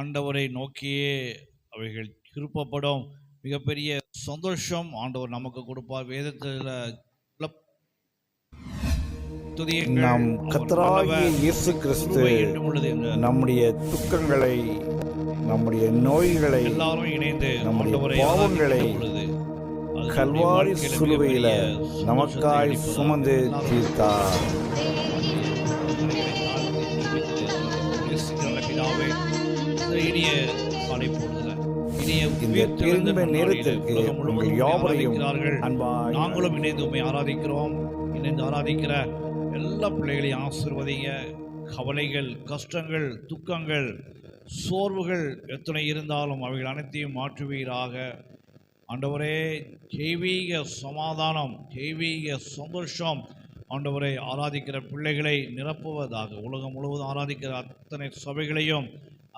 ஆண்டவரை நோக்கியே அவைகள் திருப்பப்படும் மிகப்பெரிய சந்தோஷம் ஆண்டவர் நமக்கு கொடுப்பார் வேதத்தில். நம் கத்தராகிய. இயேசு கிறிஸ்து நம்முடைய துக்கங்களை நம்முடைய நோய்களை எல்லாரும் இணைந்து நம்முடைய பாவங்களை கல்வாரி சுலுவையில நமக்காய். சுமந்து தீர்த்தார் நன்னாளிலே நேரத்திற்கு உங்கள் யாவரையும். அன்பாய் நாங்களும் இணைந்து உண்மை ஆராதிக்கிறோம். இணைந்து ஆராதிக்கிற எல்லா பிள்ளைகளையும் ஆசிர்வதிங்க. கவலைகள் கஷ்டங்கள் துக்கங்கள் சோர்வுகள் எத்தனை இருந்தாலும் அவைகள் அனைத்தையும் மாற்றுவீராக. ஆண்டவரே தெய்வீக சமாதானம் தெய்வீக சந்தோஷம் ஆண்டவரை ஆராதிக்கிற பிள்ளைகளை நிரப்புவதாக உலகம் முழுவதும் ஆராதிக்கிற அத்தனை சபைகளையும்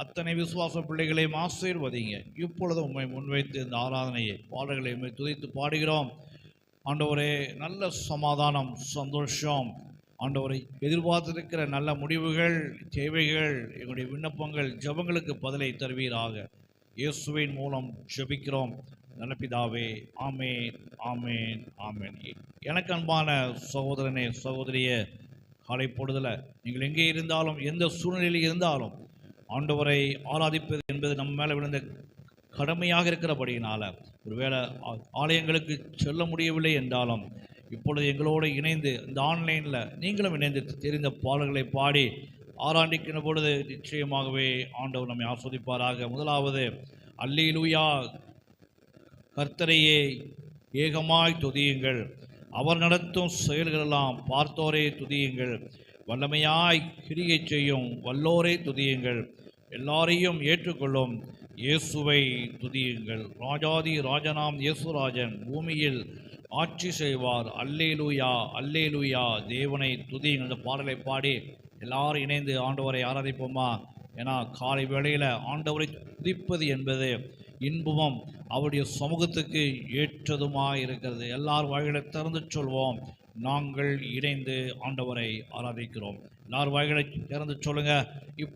அத்தனை விசுவாச பிள்ளைகளையும் ஆசீர்வதிங்க. இப்பொழுது உண்மை முன்வைத்து இந்த ஆராதனையை பாடல்களை உம்மை துதித்து பாடுகிறோம். ஆண்டவரே நல்ல சமாதானம் சந்தோஷம். ஆண்டவரை எதிர்பார்த்திருக்கிற நல்ல முடிவுகள் தேவைகள் எங்களுடைய விண்ணப்பங்கள் ஜெபங்களுக்கு பதிலை தருவீராக. இயேசுவின் மூலம் ஜபிக்கிறோம். நல்ல பிதாவே ஆமேன் ஆமேன் ஆமேன். எனக்கு அன்பான சகோதரனே சகோதரிய காலை பொழுதுல நீங்கள் எங்கே இருந்தாலும் எந்த சூழ்நிலையில் இருந்தாலும் ஆண்டவரை ஆராதிப்பது என்பது நம்ம மேலே விழுந்த கடமையாக இருக்கிறபடியினால் ஒருவேளை ஆலயங்களுக்கு செல்ல முடியவில்லை என்றாலும் இப்பொழுது எங்களோடு இணைந்து இந்த ஆன்லைனில் நீங்களும் இணைந்து தெரிந்த பாடல்களை பாடி ஆராண்டிக்கிற பொழுது நிச்சயமாகவே ஆண்டவர் நம்மை ஆஸ்வதிப்பாராக. முதலாவது அல்லேலூயா! கர்த்தரையே ஏகமாய் துதியுங்கள். அவர் நடத்தும் செயல்களெல்லாம் பார்த்தோரே துதியுங்கள். வல்லமையாய் கிரியை செய்யும் வல்லோரை துதியுங்கள். எல்லாரையும் ஏற்றுக்கொள்ளும் இயேசுவை துதியுங்கள். ராஜாதி ராஜனாம் இயேசுராஜன் பூமியில் ஆட்சி செய்வார். அல்லேலூயா அல்லேலூயா தேவனை துதியுங்கள். இந்த பாடலை பாடி எல்லாரும் இணைந்து ஆண்டவரை ஆராதிப்போமா? ஏன்னா காலை வேளையில் ஆண்டவரை துதிப்பது என்பது இன்பமும் அவருடைய சமூகத்துக்கு ஏற்றதுமாக இருக்கிறது. எல்லார் வாய்களை திறந்து சொல்வோம். நாங்கள் இணைந்து ஆண்டவரை ஆராதிக்கிறோம். எல்லார் வாய்களை திறந்து சொல்லுங்க. இப்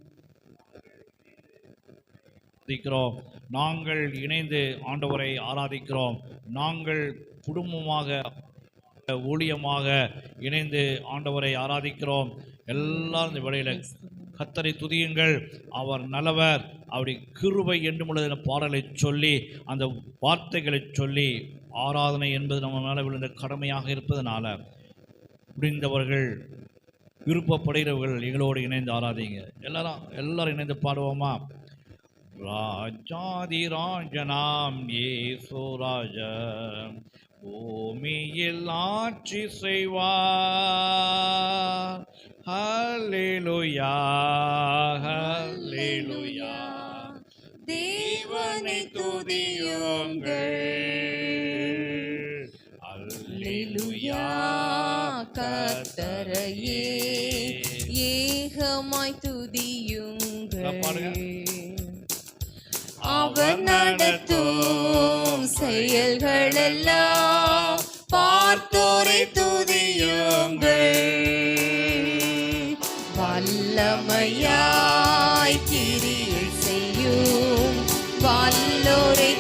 ஆராதிக்கிறோம். நாங்கள் இணைந்து ஆண்டவரை ஆராதிக்கிறோம். நாங்கள் குடும்பமாக ஊழியமாக இணைந்து ஆண்டவரை ஆராதிக்கிறோம். எல்லாம் இந்த வேளையில கத்தரை துதியுங்கள். அவர் நல்லவர். அவருடைய கிருபை என்று முழுதின பாடலை சொல்லி அந்த வார்த்தைகளை சொல்லி ஆராதனை என்பது நம்ம மேலே விழுந்த கடமையாக இருப்பதனால முடிந்தவர்கள் விருப்பப்படுகிறவர்கள் எங்களோடு இணைந்து ஆராதிங்க. எல்லாரும் எல்லாரும் இணைந்து பாடுவோமா? ராஜாதி ராஜனாம் ஏசு ராஜா பூமியில் ஆட்சி செய்வார். ஹல்லேலுயா ஹல்லேலுயா தேவனை துதியுங்கள். அல்லேலூயா கத்தரையே ஏகமாய். துதியுங்கள். அவர் நடத்தும் செயல்களெல்லாம் பார்த்தோரை துதியுங்கள். வல்லமையாய் கிரியை செய்யும் வல்லோரை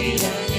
Freedom.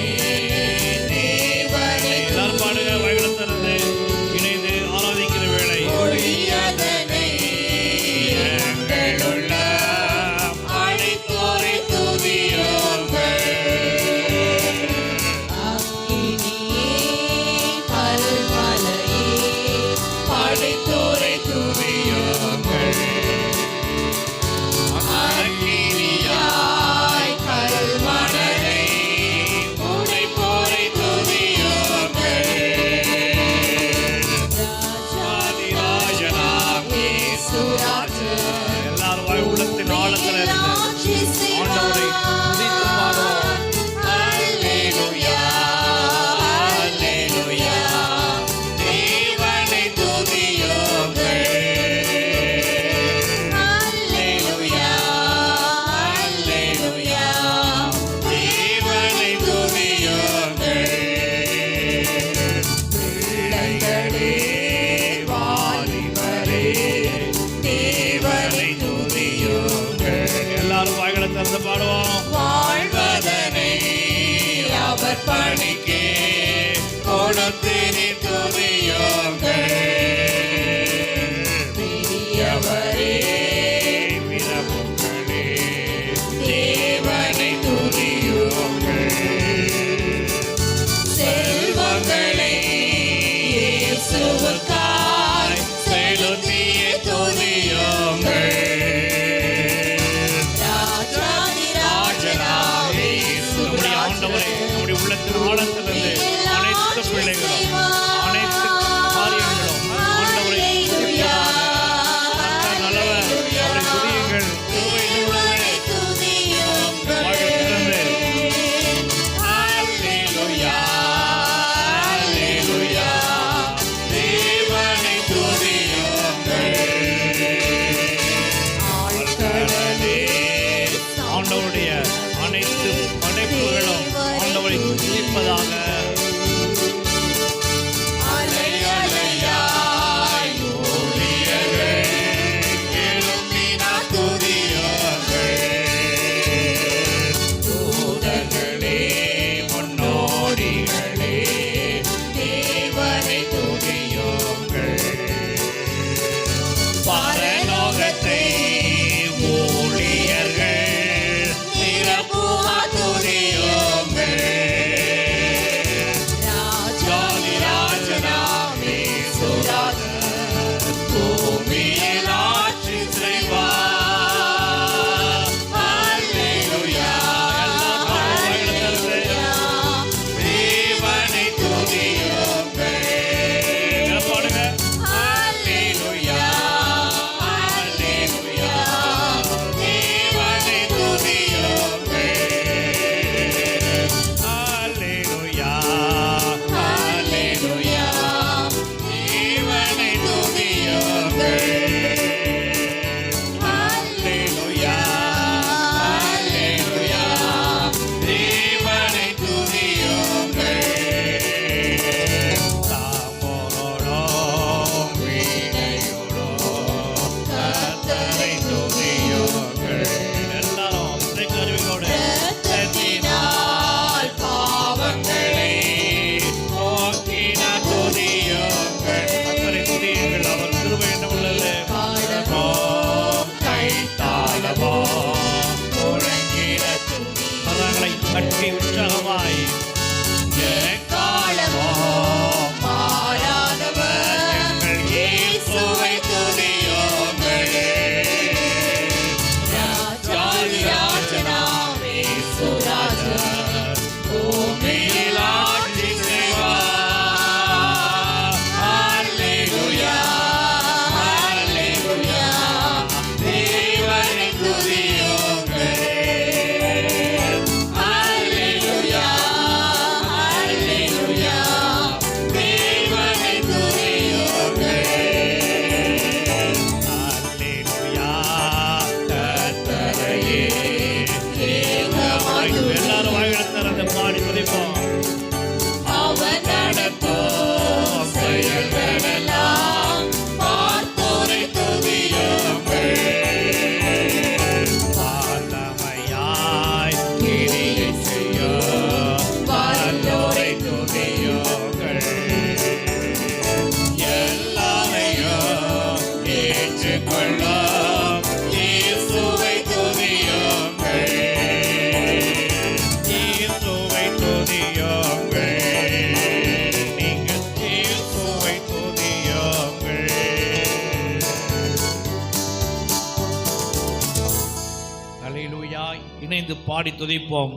பாடி துதிப்போம்.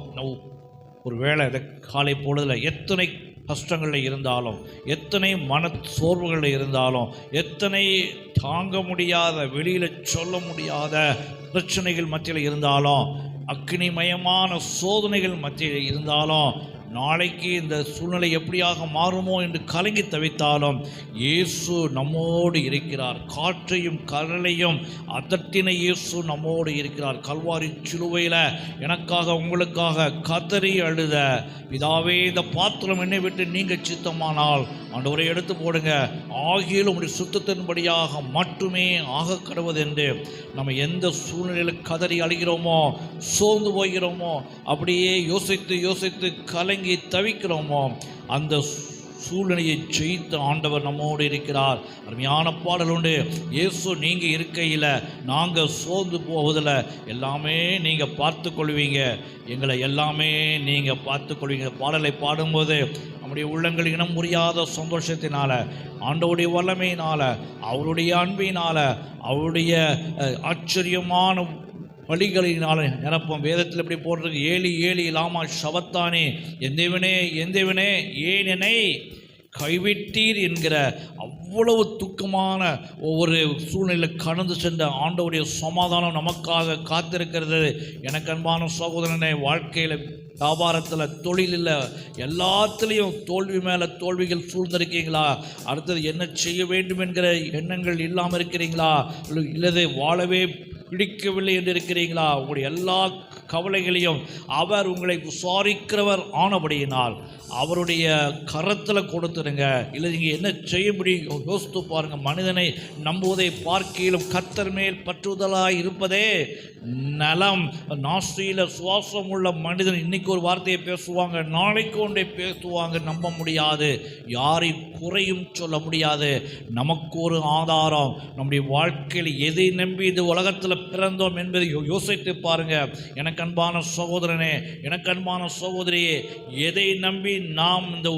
ஒரு வேளை இந்த காலை பொழுதில் எத்தனை கஷ்டங்களில் இருந்தாலும் எத்தனை மன சோர்வுகளில் இருந்தாலும் எத்தனை தாங்க முடியாத வெளியில் சொல்ல முடியாத பிரச்சனைகள் மத்தியில் இருந்தாலும் அக்னிமயமான சோதனைகள் மத்தியில் இருந்தாலும் நாளைக்கு இந்த சூழ்நிலை எப்படியாக மாறுமோ என்று கலங்கி தவித்தாலும் இயேசு நம்மோடு இருக்கிறார். காற்றையும் கடலையும் அதட்டின இயேசு நம்மோடு இருக்கிறார். கல்வாரி சிலுவையில் எனக்காக உங்களுக்காக கதறி அழுத இதாவே இந்த பாத்திரம் என்னை விட்டு நீங்கள் சித்தமானால் ஆண்டவரை எடுத்து போடுங்க. ஆகியில் உடைய சுத்தத்தின்படியாக மட்டுமே ஆக கடவுது என்று நம்ம எந்த சூழ்நிலையில் கதறி அழுகிறோமோ சோர்ந்து போகிறோமோ அப்படியே யோசித்து யோசித்து கலங்கி தவிக்கிறோமோ அந்த சூழ்நிலையை ஜெயித்த ஆண்டவர் நம்மோடு இருக்கிறார். அருமையான பாடல் உண்டு. இயேசு நீங்கள் இருக்கையில் நாங்கள் சோர்ந்து போவதில் எல்லாமே நீங்கள் பார்த்து கொள்வீங்க எங்களை எல்லாமே நீங்கள் பார்த்து கொள்வீங்க பாடலை பாடும்போது நம்முடைய உள்ளங்கள் இனம் புரியாத சந்தோஷத்தினால ஆண்டவுடைய வல்லமையினால அவருடைய அன்பினால அவருடைய ஆச்சரியமான வழிகளினால நிரப்பும் வேதத்தில் எப்படி போடுறது ஏழி ஏலி லாமா சவத்தானே எந்தவனே எந்தவனே ஏனெனை கைவிட்டீர் என்கிற அவ்வளவு துக்கமான ஒவ்வொரு சூழ்நிலை கடந்து சென்ற ஆண்டவுடைய சமாதானம் நமக்காக காத்திருக்கிறது. எனக்கு அன்பான சகோதரனை வாழ்க்கையில் வியாபாரத்தில் தொழிலில் எல்லாத்துலேயும் தோல்வி மேலே தோல்விகள் சூழ்ந்திருக்கீங்களா? அடுத்தது என்ன செய்ய வேண்டும் என்கிற எண்ணங்கள் இல்லாமல் இருக்கிறீங்களா? இல்லை- இல்லது வாழவே பிடிக்கவில்லை என்று இருக்கிறீங்களா? உங்களுடைய எல்லா கவலைகளையும் அவர் உங்களை விசாரிக்கிறவர் ஆனபடியினால் அவருடைய கரத்தில் கொடுத்துருங்க. இல்லை நீங்கள் என்ன செய்ய முடியும்? யோசித்து பாருங்கள் மனிதனை நம்புவதை பார்க்கையிலும் கத்தர் மேல் பற்றுதலாக இருப்பதே நலம். நாஸ்தியில் சுவாசம் உள்ள மனிதன் இன்னைக்கு ஒரு வார்த்தையை பேசுவாங்க. நாளைக்கு ஒன்றை பேசுவாங்க. நம்ப முடியாது. யாரை குறையும் சொல்ல முடியாது. நமக்கு ஒரு ஆதாரம். நம்முடைய வாழ்க்கையில் எதை நம்பி இந்த உலகத்தில் பிறந்தோம் என்பதை யோ- யோசித்து பாருங்கள் எனக்கு அன்பான சகோதரனே எனக்கு அன்பான சகோதரியே எதை நம்பி நாம் இந்த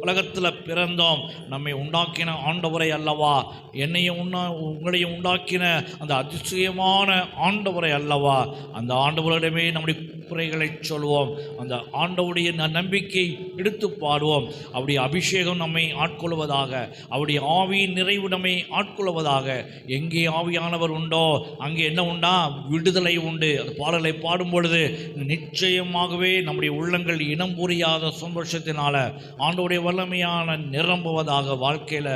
உலகத்தில் பிறந்தோம் நம்மை உண்டாக்கின ஆண்டவரை அல்லவா? என்னையும் உண்ணா உங்களையும் உண்டாக்கின அந்த அதிசயமான ஆண்டவரை அல்லவா? அந்த ஆண்டவரிடமே நம்முடைய குறைகளை சொல்வோம் அந்த ஆண்டவுடைய நம்பிக்கை எடுத்து பாடுவோம். அவருடைய அபிஷேகம் நம்மை ஆட்கொள்வதாக அவருடைய ஆவியின் நிறைவு நம்மை ஆட்கொள்வதாக. எங்கே ஆவியானவர் உண்டோ அங்கே என்ன உண்டா? விடுதலை உண்டு. அந்த பாடலை பாடும் பொழுது நிச்சயமாகவே நம்முடைய உள்ளங்கள் இனம் புரியாத சந்தோஷத்தினால ஆண்டோடைய வல்லமையான நிரம்புவதாக வாழ்க்கையில்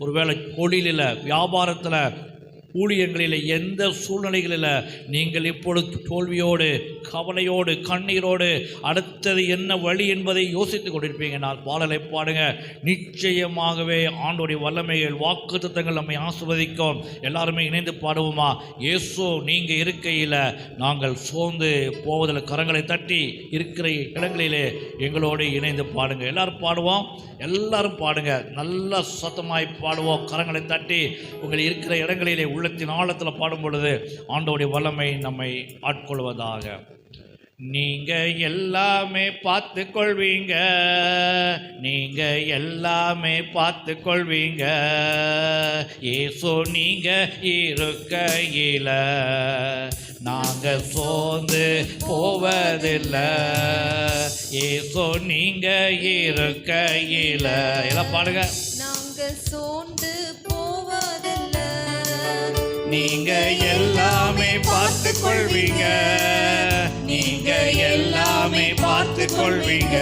ஒருவேளை தொழிலில் வியாபாரத்தில் ஊழியங்களில் எந்த சூழ்நிலைகளில் நீங்கள் இப்பொழுது தோல்வியோடு கவலையோடு கண்ணீரோடு அடுத்தது என்ன வழி என்பதை யோசித்துக் கொண்டிருப்பீங்க. நான் பாடலை பாடுங்க. நிச்சயமாகவே ஆண்டோடைய வல்லமைகள் வாக்கு தத்தங்கள் நம்மை ஆசிர்வதிக்கும். எல்லாருமே இணைந்து பாடுவோமா? இயேசு நீங்கள் இருக்கையில் நாங்கள் சோர்ந்து போவதில் கரங்களை தட்டி இருக்கிற இடங்களிலே எங்களோடு இணைந்து பாடுங்க. எல்லாரும் பாடுவோம்? எல்லாரும் பாடுங்க. நல்ல சத்தமாய் பாடுவோம். கரங்களை தட்டி உங்கள் இருக்கிற இடங்களிலே உள்ளத்தின் ஆழத்தில் பாடும் பொழுது ஆண்டோடைய வல்லமை நம்மை ஆட்கொள்வதாக. நீங்க எல்லாமே பார்த்து கொள்வீங்க நீங்க எல்லாமே பார்த்து கொள்வீங்க ஏசோ நீங்க இருக்கையில. நாங்க சோர்ந்து போவதில்லை. ஏசோ நீங்க இருக்கையில. எல்லாம் பாடுங்க. நாங்க சோர்ந்து நீங்க எல்லாமே பார்த்து கொள்வீங்க நீங்க எல்லாமே பார்த்து கொள்வீங்க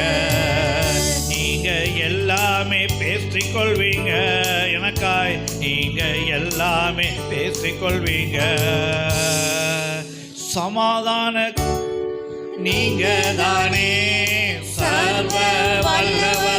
நீங்க எல்லாமே பேசிக் கொள்வீங்க எனக்காய் நீங்க எல்லாமே பேசிக் கொள்வீங்க சமாதான நீங்க தானே சர்வ வல்லவர்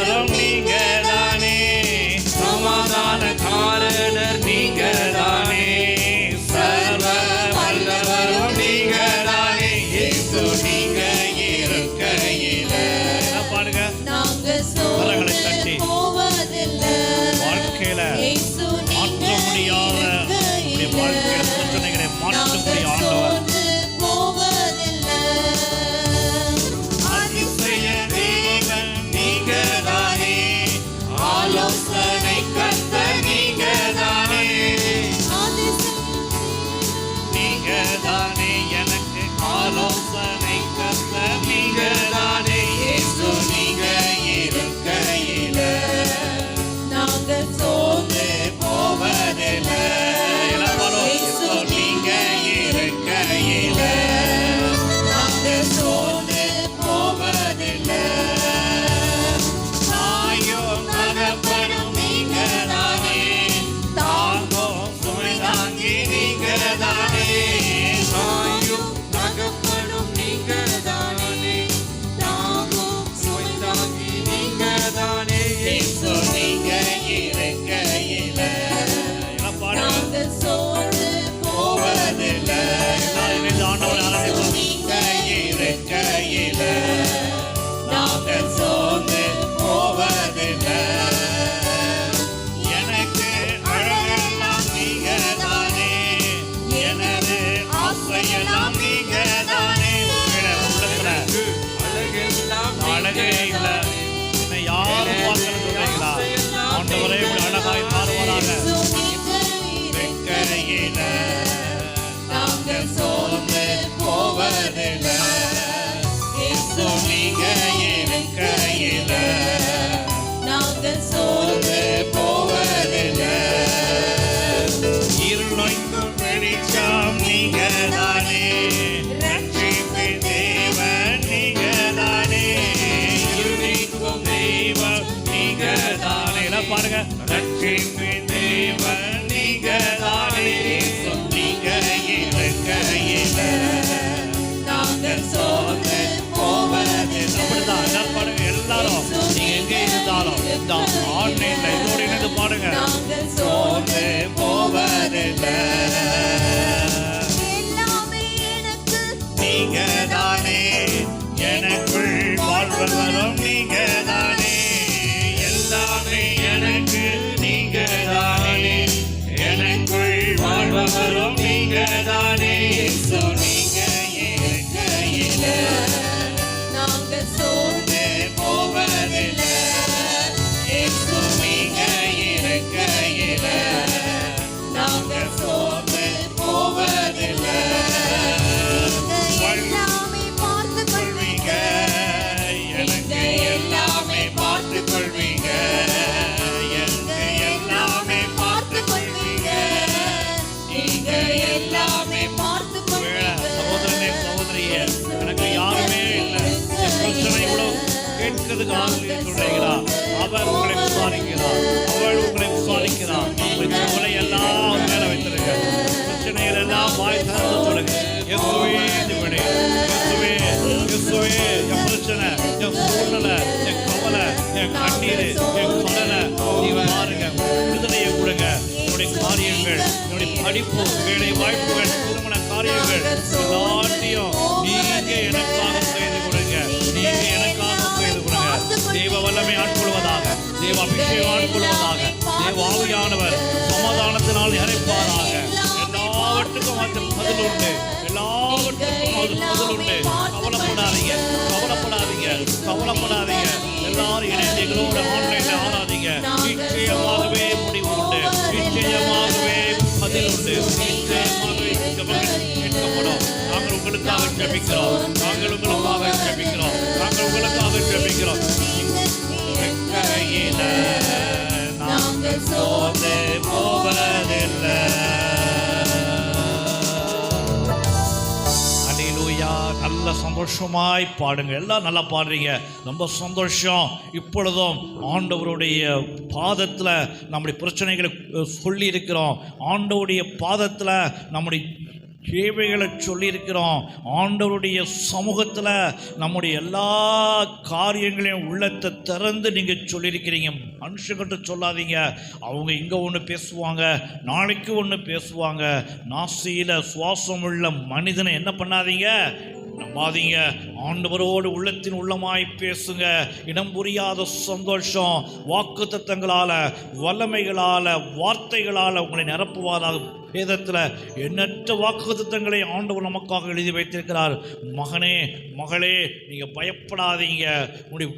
லட்சுமி தேவ நீங்க தானே சொன்னீங்க இறக்க நாங்கள் சோக போவது அப்படிதான் நான் பாடுங்க எல்லாரும். நீங்க எங்க இருந்தாலும் போவதில்லை. கவலைப்படாதீங்க. எல்லாரும் இணைந்து எங்களோட ஆன்லைன்ல ஆராதிங்க. நிச்சயமாகவே முடிவு உண்டு. நிச்சயமாகவே பதில் உண்டு. நிச்சயமாகவே கேட்கப்படும். நாங்கள் உங்களுக்காக ஜெபிக்கிறோம். நாங்கள் உங்களுக்காக ஜெபிக்கிறோம். நாங்கள் உங்களுக்காக ஜெபிக்கிறோம். நாங்கள் சோர்ந்து போவதில்லை. சந்தோஷமாய் பாடுங்க. எல்லாம் நல்லா பாடுறீங்க. ரொம்ப சந்தோஷம். இப்பொழுதும் ஆண்டவருடைய பாதத்தில் நம்முடைய பிரச்சனைகளை சொல்லியிருக்கிறோம். சொல்லி இருக்கிறோம் ஆண்டவருடைய பாதத்தில் நம்முடைய கேள்விகளை சொல்லியிருக்கிறோம். ஆண்டவருடைய சமூகத்தில் நம்முடைய எல்லா காரியங்களையும் உள்ளத்தை திறந்து நீங்கள் சொல்லியிருக்கிறீங்க. மனுஷங்கிட்ட சொல்லாதீங்க. அவங்க இங்கே ஒன்று பேசுவாங்க நாளைக்கு ஒன்று பேசுவாங்க. நாசியில் சுவாசம் உள்ள மனிதனை என்ன பண்ணாதீங்க? நம்பாதீங்க ஆண்டவரோடு உள்ளத்தின் உள்ளமாய் பேசுங்க. இடம் புரியாத சந்தோஷம். வாக்கு தத்தங்களால் வல்லமைகளால் வார்த்தைகளால் உங்களை நிரப்புவாராக. வேதத்தில் எண்ணற்ற வாக்குத்தத்தங்களை ஆண்டவர் நமக்காக எழுதி வைத்திருக்கிறார். மகனே மகளே நீங்கள் பயப்படாதீங்க. உன்னுடைய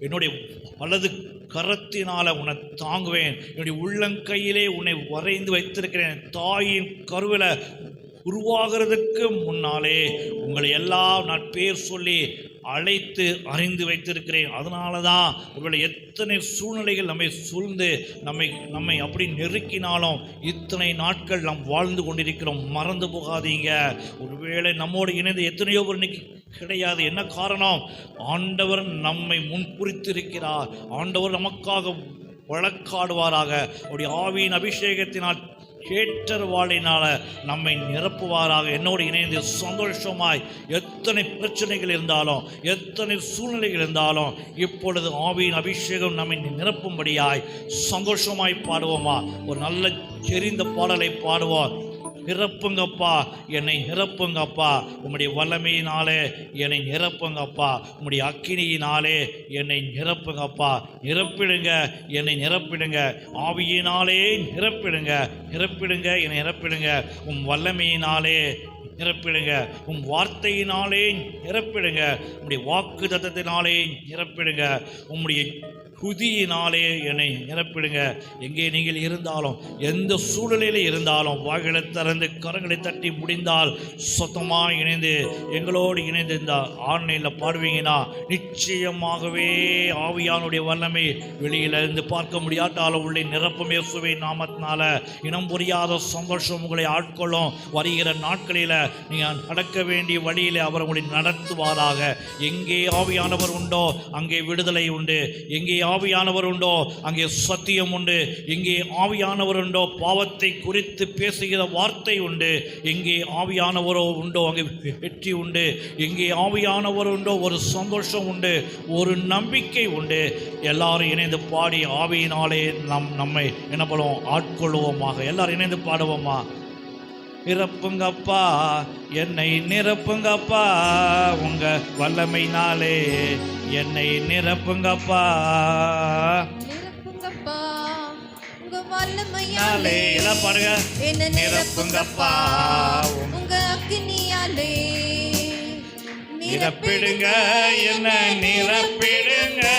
என்னுடைய வலது கரத்தினால் உன்னை தாங்குவேன். என்னுடைய உள்ளங்கையிலே உன்னை வரைந்து வைத்திருக்கிறேன். தாயின் கருவில் உருவாகிறதுக்கு முன்னாலே உங்களை எல்லாம் நான் பேர் சொல்லி அழைத்து அறிந்து வைத்திருக்கிறேன். அதனால தான் ஒருவேளை எத்தனை சூழ்நிலைகள் நம்மை சூழ்ந்து நம்மை நம்மை அப்படி நெருக்கினாலும் இத்தனை நாட்கள் நாம் வாழ்ந்து கொண்டிருக்கிறோம். மறந்து போகாதீங்க. ஒருவேளை நம்மோடு இணைந்து எத்தனையோ பேர் இன்னைக்கு கிடையாது. என்ன காரணம்? ஆண்டவர் நம்மை முன்குறித்திருக்கிறார். ஆண்டவர் நமக்காக வழக்காடுவாராக. அவருடைய ஆவியின் அபிஷேகத்தினால் கேட்டர் வாழினால நம்மை நிரப்புவாராக. என்னோடு இணைந்து சந்தோஷமாய் எத்தனை பிரச்சனைகள் இருந்தாலும் எத்தனை சூழ்நிலைகள் இருந்தாலும் இப்பொழுது ஆவியின் அபிஷேகம் நம்மை நிரப்பும்படியாய் சந்தோஷமாய் பாடுவோமா? ஒரு நல்ல தெரிந்த பாடலை பாடுவோம். நிரப்புங்கப்பா. என்னை நிரப்புங்கப்பா. உம்முடைய வல்லமையினாலே என்னை நிரப்புங்கப்பா. உம்முடைய அக்கினியினாலே என்னை நிரப்புங்கப்பா. நிரப்பிடுங்க. என்னை நிரப்பிடுங்க. ஆவியினாலே நிரப்பிடுங்க. நிரப்பிடுங்க. என்னை நிரப்பிடுங்க. உம் வல்லமையினாலே நிரப்பிடுங்க. உம் வார்த்தையினாலே நிரப்பிடுங்க. உம்முடைய வாக்கு தத்தத்தினாலே நிரப்பிடுங்க. உம்முடைய குதியினாலே என்னை நிரப்பிடுங்க. எங்கே நீங்கள் இருந்தாலும் எந்த சூழலில் இருந்தாலும் வாய்களை திறந்து கரங்களை தட்டி முடிந்தால் சொத்தமாக இணைந்து எங்களோடு இணைந்து இந்த ஆன்லைனில் பாடுவீங்கன்னா நிச்சயமாகவே ஆவியானுடைய வல்லமை வெளியில இருந்து பார்க்க முடியாட்டாலும் உள்ளே நிரப்பும் இயேசுவை நாமத்தினால இனம் புரியாத சந்தோஷம் உங்களை ஆட்கொள்ளும். வருகிற நாட்களில் நீங்கள் நடக்க வேண்டிய வழியில் அவர் உங்களை நடத்துவாராக. எங்கே ஆவியானவர் உண்டோ அங்கே விடுதலை உண்டு. எங்கே ஆவியானவர் உண்டோ? அங்கே சத்தியம் உண்டு. இங்கே ஆவியானவர் உண்டோ? பாவத்தை குறித்து பேசுகிற வார்த்தை உண்டு. எங்கே ஆவியானவரோ உண்டோ? அங்கே வெற்றி உண்டு. எங்கே ஆவியானவர் உண்டோ? ஒரு சந்தோஷம் உண்டு. ஒரு நம்பிக்கை உண்டு. எல்லாரும் இணைந்து பாடி ஆவியினாலே நம் நம்மை என்ன பண்ணுவோம்? ஆட்கொள்வோமாக. எல்லாரும் இணைந்து பாடுவோமா? நிரப்புங்கப்பா. என்னை நிரப்புங்கப்பா. உங்க வல்லமைனாலே என்னை நிரப்புங்கப்பா. நாளே வல்லமையாலே எல்லாம் என்ன நிரப்புங்கப்பா. உங்க அக்னியாலே நிரப்பிடுங்க. என்ன நிரப்பிடுங்க.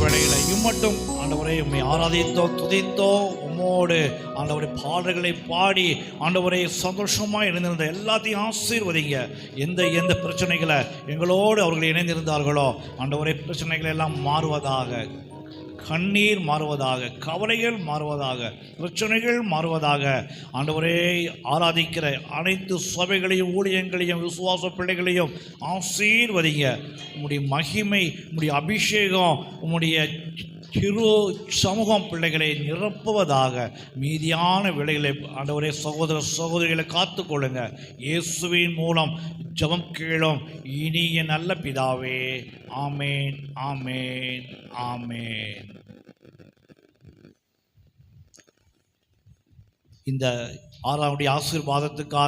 வேளையில இம்மட்டும் ஆண்டவரை உண்மை ஆராதித்தோ துதித்தோ உம்மோடு ஆண்டவரை பாடல்களை பாடி ஆண்டவரை சந்தோஷமாக இணைந்திருந்த எல்லாத்தையும் ஆசீர்வதிங்க. எந்த எந்த பிரச்சனைகளை எங்களோடு அவர்கள் இணைந்திருந்தார்களோ ஆண்டவரை பிரச்சனைகளை எல்லாம் மாறுவதாக. கண்ணீர் மாறுவதாக கவலைகள் மாறுவதாக பிரச்சனைகள் மாறுவதாக ஆண்டவரே ஆராதிக்கிற அனைத்து சபைகளையும் ஊழியங்களையும் விசுவாச பிள்ளைகளையும் ஆசீர்வதிங்க. உம்முடைய மகிமை உம்முடைய அபிஷேகம் உம்முடைய சிறு சமூகம் பிள்ளைகளை நிரப்புவதாக மீதியான விலைகளை ஆண்டவரே சகோதர சகோதரிகளை காத்துக்கொள்ளுங்க. இயேசுவின் மூலம் ஜபம் கேளும் இனிய நல்ல பிதாவே. ஆமேன் ஆமேன் ஆமேன். இந்த ஆறாவுடைய ஆசீர்வாதத்துக்காக